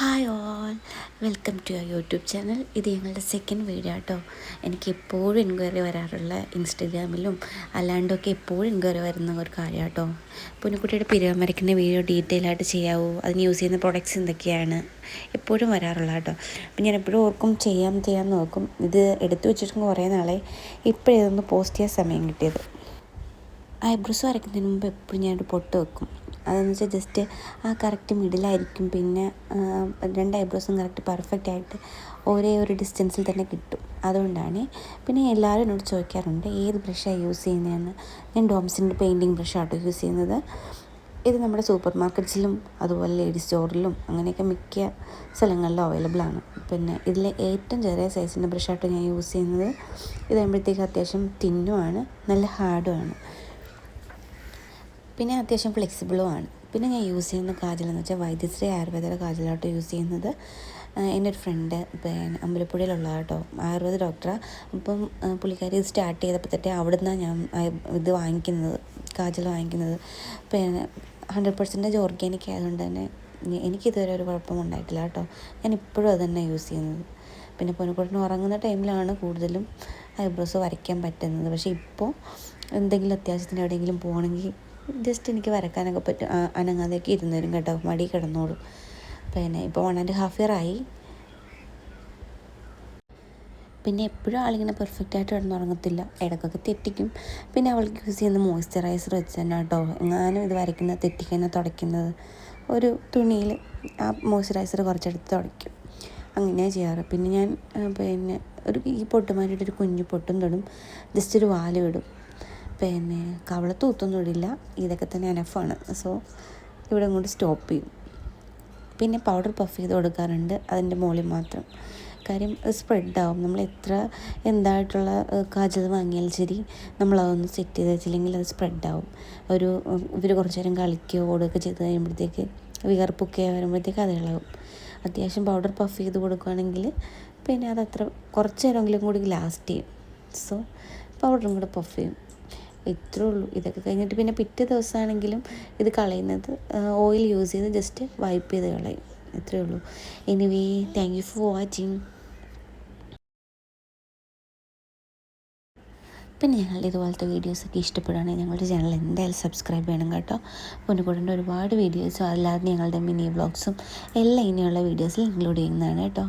Hi all. Welcome to your YouTube channel. ഇത് ഞങ്ങളുടെ second video കേട്ടോ എനിക്ക് എപ്പോഴും എൻക്വയറി വരാറുള്ള ഇൻസ്റ്റഗ്രാമിലും അല്ലാണ്ടൊക്കെ എപ്പോഴും എൻക്വയറി വരുന്ന ഒരു കാര്യം കേട്ടോ പൊന്നുകുട്ടിയുടെ പിരിവ് വരയ്ക്കുന്ന വീഡിയോ ഡീറ്റെയിൽ ആയിട്ട് ചെയ്യാവൂ. അതിന് യൂസ് ചെയ്യുന്ന പ്രൊഡക്ട്സ് എന്തൊക്കെയാണ്? എപ്പോഴും വരാറുള്ള കേട്ടോ അപ്പം ഞാൻ എപ്പോഴും ഓർക്കും ചെയ്യാം ചെയ്യാൻ നോക്കും ഇത് എടുത്തു വെച്ചിട്ട് കുറേ നാളെ ഇപ്പോഴേതൊന്ന് പോസ്റ്റ് ചെയ്യാൻ സമയം കിട്ടിയത്. ഐബ്രോസ് വരയ്ക്കുന്നതിന് മുമ്പ് എപ്പോഴും ഞാനൊരു പൊട്ട് വെക്കും. അതെന്ന് വെച്ചാൽ ജസ്റ്റ് ആ കറക്റ്റ് മിഡിലായിരിക്കും പിന്നെ രണ്ട് ഐബ്രോസും കറക്റ്റ് പെർഫെക്റ്റ് ആയിട്ട് ഒരേ ഒരു ഡിസ്റ്റൻസിൽ തന്നെ കിട്ടും. അതുകൊണ്ടാണ് പിന്നെ എല്ലാവരും എന്നോട് ചോദിക്കാറുണ്ട് ഏത് ബ്രഷാണ് യൂസ് ചെയ്യുന്നതെന്ന്? ഞാൻ ഡോംസിന്റെ പെയിന്റിങ് ബ്രഷാട്ടോ യൂസ് ചെയ്യുന്നത്. ഇത് നമ്മുടെ സൂപ്പർ മാർക്കറ്റ്സിലും അതുപോലെ ലേഡീസ് സ്റ്റോറിലും അങ്ങനെയൊക്കെ മിക്ക സ്ഥലങ്ങളിലും അവൈലബിൾ ആണ്. പിന്നെ ഇതിലെ ഏറ്റവും ചെറിയ സൈസിന്റെ ബ്രഷായിട്ട് ഞാൻ യൂസ് ചെയ്യുന്നത്. ഇതാകുമ്പോഴത്തേക്ക് അത്യാവശ്യം തിന്നുമാണ് നല്ല ഹാർഡുമാണ് പിന്നെ അത്യാവശ്യം ഫ്ലെക്സിബിളുമാണ് പിന്നെ ഞാൻ യൂസ് ചെയ്യുന്ന കാജലെന്ന് വെച്ചാൽ വൈദ്യശ്രീ ആയുർവേദ കാജലാട്ടോ യൂസ് ചെയ്യുന്നത്. എന്റെ ഒരു ഫ്രണ്ട് പിന്നെ അമ്പലപ്പുഴയിലുള്ള കേട്ടോ ആയുർവേദ ഡോക്ടറാണ് അപ്പം പുള്ളിക്കാരി സ്റ്റാർട്ട് ചെയ്തപ്പോൾ തന്നെ അവിടെ നിന്നാണ് ഞാൻ ഇത് വാങ്ങിക്കുന്നത് കാജൽ വാങ്ങിക്കുന്നത്. പിന്നെ ഹൺഡ്രഡ് പെർസെന്റേജ് ഓർഗാനിക് ആയതുകൊണ്ട് തന്നെ എനിക്കിതുവരെ ഒരു കുഴപ്പം ഉണ്ടായിട്ടില്ല കേട്ടോ. ഞാൻ ഇപ്പോഴും അത് തന്നെ യൂസ് ചെയ്യുന്നത്. പിന്നെ പൊന്നുകുട്ടന് ഉറങ്ങുന്ന ടൈമിലാണ് കൂടുതലും ഐബ്രോസ് വരയ്ക്കാൻ പറ്റുന്നത്. പക്ഷേ ഇപ്പോൾ എന്തെങ്കിലും അത്യാവശ്യത്തിന് എവിടെയെങ്കിലും പോകണമെങ്കിൽ ജസ്റ്റ് എനിക്ക് വരക്കാനൊക്കെ പറ്റും അനങ്ങാതെയൊക്കെ ഇരുന്നേരും കേട്ടോ. മടി കിടന്നോളും. പിന്നെ ഇപ്പോൾ വൺ ആൻഡ് ഹാഫ് ഇയർ ആയി. പിന്നെ എപ്പോഴും ആളിങ്ങനെ പെർഫെക്റ്റ് ആയിട്ട് കിടന്നുറങ്ങത്തില്ല. ഇടക്കൊക്കെ തെറ്റിക്കും. പിന്നെ അവൾക്ക് യൂസ് ചെയ്യുന്ന മോയ്സ്ചറൈസർ വെച്ച് തന്നെ കേട്ടോ. എങ്ങാനും ഇത് വരയ്ക്കുന്നത് തെറ്റിക്കുന്നത് തുടയ്ക്കുന്നത് ഒരു തുണിയിൽ ആ മോയ്സ്ചറൈസർ കുറച്ചെടുത്ത് തുടയ്ക്കും. അങ്ങനെയാണ് ചെയ്യാറ്. പിന്നെ ഞാൻ പിന്നെ ഒരു ഈ പൊട്ടുമാരിയുടെ ഒരു കുഞ്ഞു പൊട്ടും തൊടും. ജസ്റ്റ് ഒരു വാൽ വിടും പിന്നെ കവളത്ത് ഊത്തൊന്നും ഇടില്ല. ഇതൊക്കെ തന്നെ അനഫാണ് സോ ഇവിടെ ഇങ്ങോട്ട് സ്റ്റോപ്പ് ചെയ്യും. പിന്നെ പൗഡർ പഫ് ചെയ്ത് കൊടുക്കാറുണ്ട്. അതിന്റെ മുകളിൽ മാത്രം. കാര്യം സ്പ്രെഡാവും നമ്മൾ എത്ര എന്തായിട്ടുള്ള കാജൽ വാങ്ങിയാലും ശരി നമ്മളതൊന്ന് സെറ്റ് ചെയ്ത് വെച്ചില്ലെങ്കിൽ അത് സ്പ്രെഡാവും ഒരു ഇവർ കുറച്ച് നേരം കളിക്കുകയോ ഓടുകയൊക്കെ ചെയ്ത് കഴിയുമ്പോഴത്തേക്ക് വിയർപ്പൊക്കെ വരുമ്പോഴത്തേക്ക് അത് ഇളകും. അത്യാവശ്യം പൗഡർ പഫ് ചെയ്ത് കൊടുക്കുകയാണെങ്കിൽ പിന്നെ അതത്ര കുറച്ച് നേരമെങ്കിലും കൂടി ലാസ്റ്റ് ചെയ്യും. സോ പൗഡറും കൂടെ പഫ് ചെയ്യും. ഇത്രേ ഉള്ളൂ. ഇതൊക്കെ കഴിഞ്ഞിട്ട് പിന്നെ പിറ്റേ ദിവസമാണെങ്കിലും ഇത് കളയുന്നത് ഓയിൽ യൂസ് ചെയ്ത് ജസ്റ്റ് വൈപ്പ് ചെയ്ത് കളയും. ഇത്രയേ ഉള്ളൂ. Anyway thank you for watching പിന്നെ ഞങ്ങളുടെ ഇതുപോലത്തെ വീഡിയോസൊക്കെ ഇഷ്ടപ്പെടുകയാണെങ്കിൽ ഞങ്ങളുടെ ചാനൽ എന്തായാലും സബ്സ്ക്രൈബ് ചെയ്യണം കേട്ടോ. പൊന്നുകൂടന്റെ ഒരുപാട് വീഡിയോസും അല്ലാതെ ഞങ്ങളുടെ മിനി വ്ളോഗ്സും എല്ലാം ഇനിയുള്ള വീഡിയോസിൽ ഇൻക്ലൂഡ് ചെയ്യുന്നതാണ് കേട്ടോ.